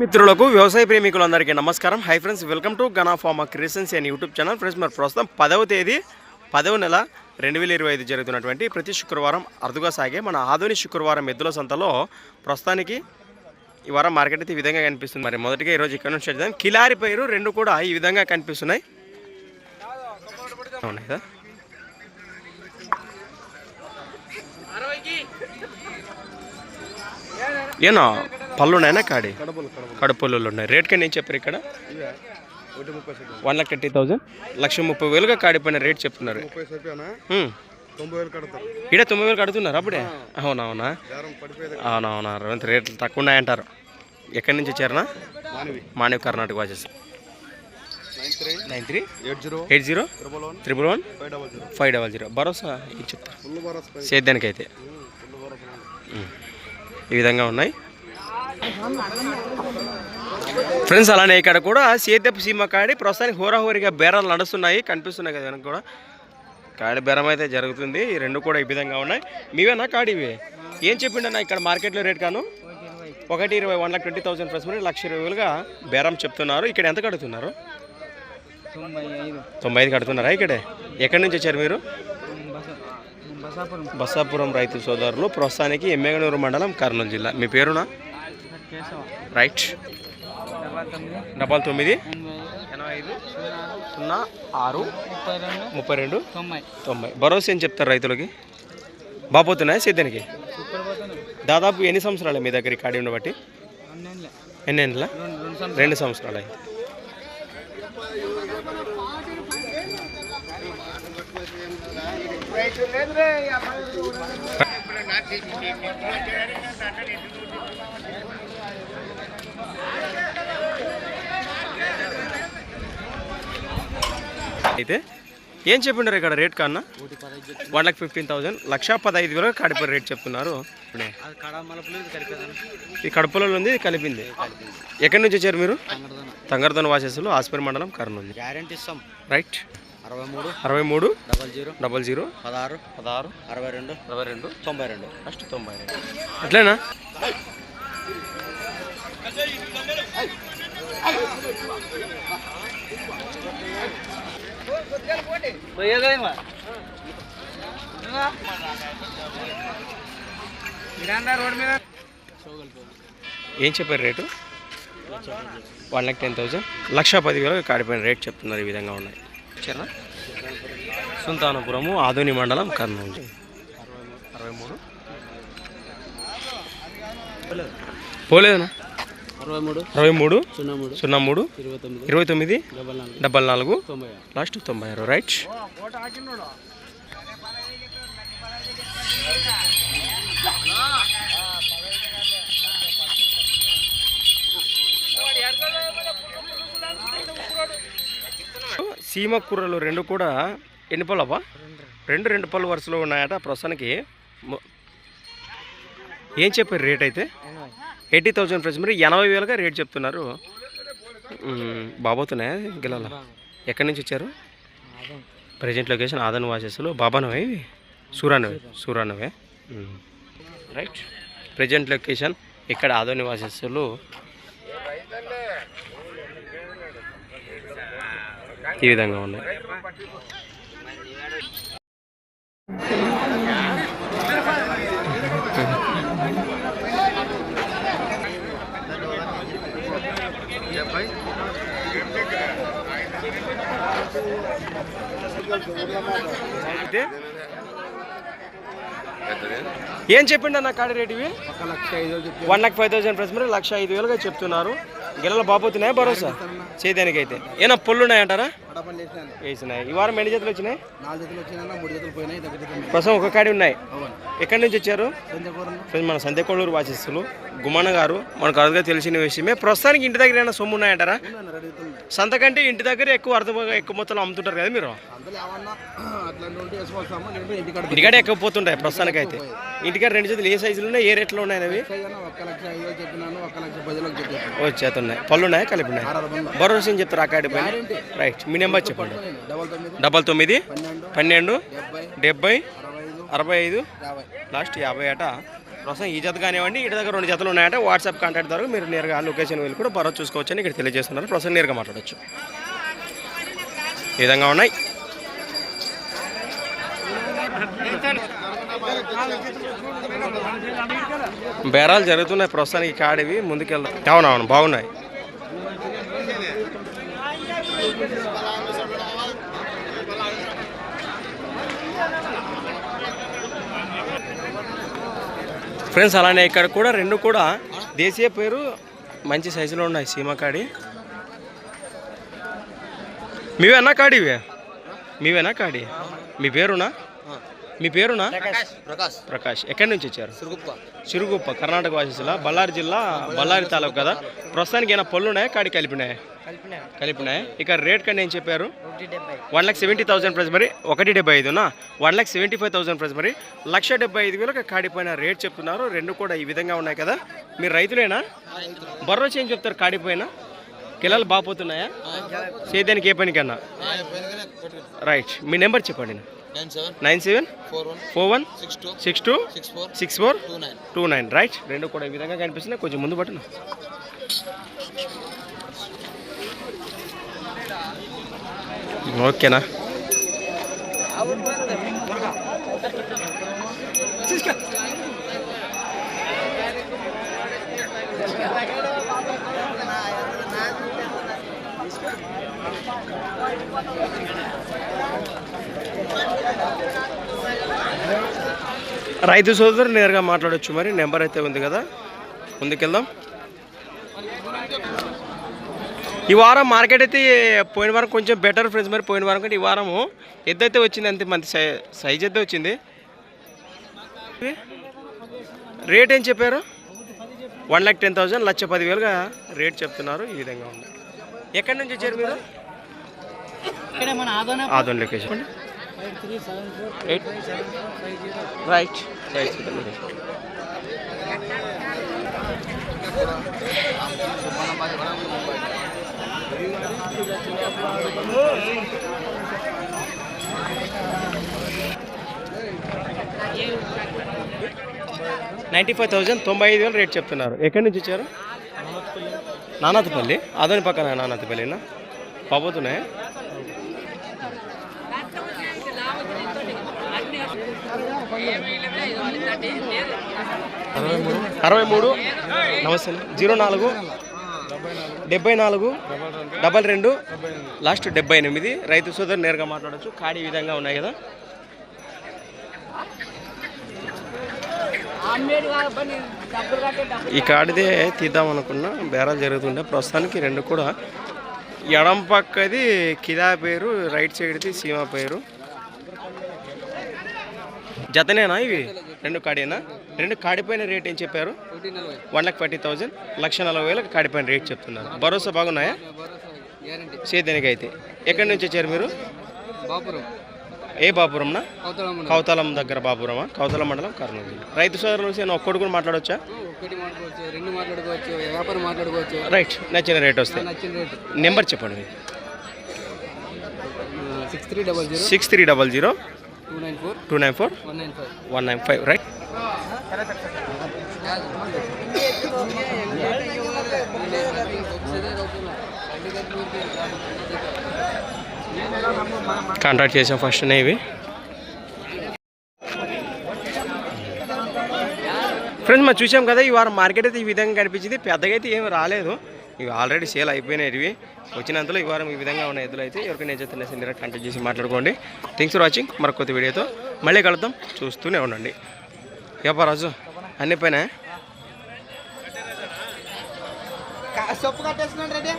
మిత్రులకు వ్యవసాయ ప్రేమికులందరికీ నమస్కారం. Hi friends welcome to Gana farmer creations and YouTube channel friends మరి ప్రస్తుతం పదవ తేదీ పదవ నెల రెండు వేల ఇరవై ఐదు జరుగుతున్నటువంటి ప్రతి శుక్రవారం అరుదుగా సాగే మన ఆధునిక శుక్రవారం ఎద్దుల సంతలో ప్రస్తుతానికి ఈ వారం మార్కెట్ అయితే ఈ విధంగా కనిపిస్తుంది. మరి మొదటిగా ఈరోజు ఇక్కడ నుంచి చేద్దాం. కిలారి పైరు రెండు కూడా ఈ విధంగా కనిపిస్తున్నాయి. అవునాయి కదా ఏనా? పళ్ళు ఉన్నాయనా కాడి? కడపలు ఉన్నాయి. రేట్ కింద ఏం చెప్పారు ఇక్కడ? One lakh thirty thousand. లక్ష ముప్పై వేలుగా కాడిపోయిన రేట్ చెప్తున్నారు. హ్మ్. తొంభై వేలు కడుతున్నారు అప్పుడే? అవునవునా? అవునవునా? రేట్లు తక్కువ ఉన్నాయంటారు ఎక్కడి నుంచి వచ్చారనా? మానవి. కర్ణాటక వచ్చేసి nine three. Eight zero. Triple one. Five double zero. భరోసా ఇది సేద్యానికి అయితే. ఈ విధంగా ఉన్నాయి. ఫ్రెండ్స్ అలానే ఇక్కడ కూడా సేద్యపు సీమ కాడి ప్రస్తుతానికి హోరాహోరిగా బేరాలు నడుస్తున్నాయి కనిపిస్తున్నాయి కదా వెనక కూడా. కాడి బేరం అయితే జరుగుతుంది ఈ రెండు కూడా ఈ విధంగా ఉన్నాయి. మీవేనా కాడివి ఏం చెప్పిండన్నా ఇక్కడ మార్కెట్లో రేట్ కాను ఒకటి ఇరవై one lakh twenty thousand plus మరి లక్ష ఇరవైలుగా బేరం చెప్తున్నారు. ఇక్కడ ఎంత కడుతున్నారు? తొంభై ఐదు కడుతున్నారా ఇక్కడే? ఎక్కడి నుంచి వచ్చారు మీరు? బసాపురం రైతు సోదరులు ప్రస్తుతానికి ఎమ్మెగనూరు మండలం కర్నూలు జిల్లా. మీ పేరునా? రైట్. డబల్ తొమ్మిది. ఎనభై ఐదు సున్నా ఆరు ముప్పై రెండు ముప్పై రెండు తొంభై. తొంభై భరోసా ఏం చెప్తారు రైతులకి? బాపోతున్నాయా సేద్యానికి దాదాపు ఎన్ని సంవత్సరాలు మీ దగ్గర కాడి ఉండబట్టి? ఎన్ని ఏళ్ళ రెండు సంవత్సరాలు రెండు అయితే ఏం చెప్పిండారు ఇక్కడ రేట్ కన్నా? One lakh fifteen thousand. లక్ష పదహైదు వేలు కాడిపోయి రేట్ చెప్తున్నారు. ఈ కడుపులో ఉంది కలిపింది. ఎక్కడి నుంచి వచ్చారు మీరు? తంగరదన వాసేసులు ఆస్పరి మండలం కర్నూలు. గ్యారంటీ ఇస్తాం. రైట్. అరవై మూడు అరవై మూడు డబల్ జీరో డబల్ జీరో పదహారు పదహారు అరవై రెండు అరవై రెండు తొంభై రెండు ఫస్ట్ తొంభై రెండు అట్లేనా? ఏం చెప్పారు rate? One lakh ten thousand లక్ష పదివేలు కాడిపోయిన రేట్ చెప్తున్నారు ఈ విధంగా ఉన్నాయి. సరేనా సుల్తానపురము ఆధుని మండలం కర్నూలు. అరవై మూడు పోలేదనా అరవై మూడు సున్నా మూడు ఇరవై తొమ్మిది డబల్ నాలుగు. లాస్ట్ తొంభై ఆరు రైట్. సీమ కూరలు రెండు కూడా ఎన్ని పళ్ళు అవ్వా రెండు రెండు పళ్ళు వరుసలో ఉన్నాయట ప్రస్తుతానికి. ఏం చెప్పారు రేట్ అయితే? ఎయిటీ థౌసండ్ ఫ్రెండ్స్ మరి ఎనభై వేలుగా రేట్ చెప్తున్నారు. బాబోతున్నాయా గిలాల? ఎక్కడి నుంచి వచ్చారు? ప్రజెంట్ లొకేషన్ ఆదన్ వాసెస్లో. బాబానవే ఇవి? సూరానవే సూరానవే రైట్. ప్రజెంట్ లొకేషన్ ఇక్కడ ఆదో వాసెస్లు. ఈ విధంగా ఉన్నాయి. ఏం చెప్పిండు అన్న కాడి రేట్ ఇవి? One lakh five thousand plus మరి లక్ష ఐదు వేలుగా చెప్తున్నారు. గిల్లలు బాబోతున్నాయా భరోసా? చేయడానికి అయితే ఏనా పొల్లు ఉన్నాయంటారా వేసినాయి. ఈ వారం ఎన్ని జతలు వచ్చినాయి? ప్రస్తుతం ఒక కాడి ఉన్నాయి. ఎక్కడి నుంచి వచ్చారు? మన సంధ్యకొండూరు వాసిస్తులు గుమ్మన్న గారు. మనకు అరుదుగా తెలిసిన విషయమే ప్రస్తుతానికి ఇంటి దగ్గర ఏమైనా సొమ్ము ఉన్నాయంటారా? సంతకంటే ఇంటి దగ్గర ఎక్కువ అర్థంగా ఎక్కువ మొత్తంలో అమ్ముతుంటారు కదా మీరు? ఇంటికాడ ఎక్కువ పోతుంటాయి ప్రస్తుతానికి అయితే ఇంటికాడ రెండు జతలు ఏ సైజులు ఉన్నాయి? ఏ రేట్లో ఉన్నాయి అవి? అయ్యాను ఒక లక్ష ఐదు వేలు చెప్పినాను ఒక లక్ష పది వేలకు చెప్పాను ఓ చేత ఉన్నాయి. పళ్ళు ఉన్నాయా? కలిపి ఉన్నాయి. భరోసా చెప్తారు గ్యారెంటీ. రైట్. నెంబర్ చెప్పండి. డబల్ తొమ్మిది పన్నెండు డెబ్బై అరవై ఐదు లాస్ట్ యాభై అట. ప్రస్తుతం ఈ జత కానివ్వండి ఇటు దగ్గర రెండు జతలు ఉన్నాయంటే. వాట్సాప్ కాంటాక్ట్ ద్వారా మీరు నేరుగా లొకేషన్ వెళ్ళి కూడా భరోసా చూసుకోవచ్చు అని ఇక్కడ తెలియజేస్తున్నారు. ప్రస్తుతం నేరుగా మాట్లాడవచ్చు ఈ విధంగా ఉన్నాయి. బేరాలు జరుగుతున్నాయి ప్రస్తుతానికి కాడివి. ముందుకెళ్దాం. అవునవును బాగున్నాయి. ఫ్రెండ్స్ అలానే ఇక్కడ కూడా రెండు కూడా దేశీయ పేరు మంచి సైజులో ఉన్నాయి సీమకాడి. మీవేనా కాడి ఇవే? మీవేనా కాడి? మీ పేరునా? మీ పేరునా? ప్రకాష్. ప్రకాష్. ఎక్కడి నుంచి వచ్చారు? సురుగుప్ప. చిరుగుప్ప కర్ణాటక వాసిస్తుల బళ్ళారి జిల్లా బళ్ళారి తాలూకు కదా? ప్రస్తుతానికి ఏమైనా పళ్ళు ఉన్నాయా కాడి కలిపినాయా? కలిపినాయి? ఇక రేట్ కంటే ఏం చెప్పారు? One lakh seventy thousand price మరి ఒకటి డెబ్బై ఐదునా one lakh seventy five thousand price మరి లక్ష డెబ్బై ఐదు వేలకు కాడిపోయిన రేట్ చెప్తున్నారు. రెండు కూడా ఈ విధంగా ఉన్నాయి కదా? మీరు రైతులేనా? భరోసా ఏం చెప్తారు? కాడిపోయిన? కిలాలు బాగా పోతున్నాయా? సేద్యానికి ఏ పనికన్నా? రైట్. మీ నెంబర్ చెప్పండి nine seven nine seven four one four one six two six two six four six four two nine two nine right రెండు కూడా ఈ విధంగా కనిపిస్తున్నాయి. కొంచెం ముందు పట్టున. ఓకేనా? రైతు సోదరు నేరుగా మాట్లాడొచ్చు. మరి నెంబర్ అయితే ఉంది కదా. ముందుకెళ్దాం. ఈ వారం మార్కెట్ అయితే పోయిన వారం కొంచెం బెటర్ ఫ్రెండ్స్ మరి పోయిన వారం కంటే ఈ వారము ఎద్దు అయితే వచ్చింది అంతే సై సైజ్ అయితే వచ్చింది. రేట్ ఏం చెప్పారు? వన్ ల్యాక్ టెన్ థౌసండ్ లక్ష పదివేలుగా రేట్ చెప్తున్నారు. ఈ విధంగా ఉంది. ఎక్కడి నుంచి వచ్చారు మీరు? ఆదోన్ location. Eight right right. Ninety five thousand తొంభై ఐదు వేలు రేట్ చెప్తున్నారు. ఎక్కడి నుంచి వచ్చారు నానాథపల్లి అదని పక్కన నానాథపల్లినా పోతున్నాయి అరవై మూడు. నమస్తే జీరో నాలుగు. డెబ్బై నాలుగు. డబల్ రెండు. లాస్ట్ డెబ్బై ఎనిమిది. రైతు సోదరు నేరుగా మాట్లాడచ్చు. కాడి విధంగా ఉన్నాయి కదా. ఈ కాడిదే తీద్దాం అనుకున్నా. బేరాలు జరుగుతుండే. ప్రస్తుతానికి రెండు కూడా. ఎడం పక్కది కిదా పేరు రైట్ సైడ్ది సీమ పేరు. జతనేనా ఇవి? రెండు కాడేనా? రెండు కాడిపోయిన రేట్ ఏం చెప్పారు? వన్ లాక్ ఫార్టీ థౌజండ్ లక్ష నలభై వేలకు కాడిపోయిన రేట్ చెప్తున్నారు. భరోసా బాగున్నాయా? సేద్యానికి అయితే. ఎక్కడి నుంచి వచ్చారు మీరు? బాపురం ఏ బాపురంనా? అవతల కౌతలం దగ్గర బాపురమా? కౌతలం మండలం కర్నూలు జిల్లా. రైతు సోదరులు నేను ఒక్కడు కూడా మాట్లాడవచ్చా ఒకటి మాట్లాడుకోవచ్చు రెండు మాట్లాడుకోవచ్చు వ్యాపారం మాట్లాడుకోవచ్చు రైట్ నచ్చిన రేట్ రేటు నెంబర్ చెప్పండి six three double zero. Six three double zero. Two nine four? One nine five. Right. Contact చేసాం ఫస్ట్ ఇవి. ఫ్రెండ్స్ మనం చూసాం కదా ఈ వారం మార్కెట్ అయితే ఈ విధంగా కనిపించింది. పెద్దగా అయితే ఏమి రాలేదు. ఇవి ఆల్రెడీ సేల్ అయిపోయినాయి ఇవి. వచ్చినంతలో ఈ వారం ఈ విధంగా ఉన్న ఎద్దులు అయితే ఎవరికైనా చెప్తున్నా సిందిరా కాంటాక్ట్ చేసి మాట్లాడుకోండి. థ్యాంక్స్ ఫర్ వాచింగ్ మరొక కొత్త వీడియోతో మళ్ళీ కలుద్దాం. చూస్తూనే ఉండండి. రాజు అన్ని పైన సొప్పు కట్టేస్తున్నాడు రెడీ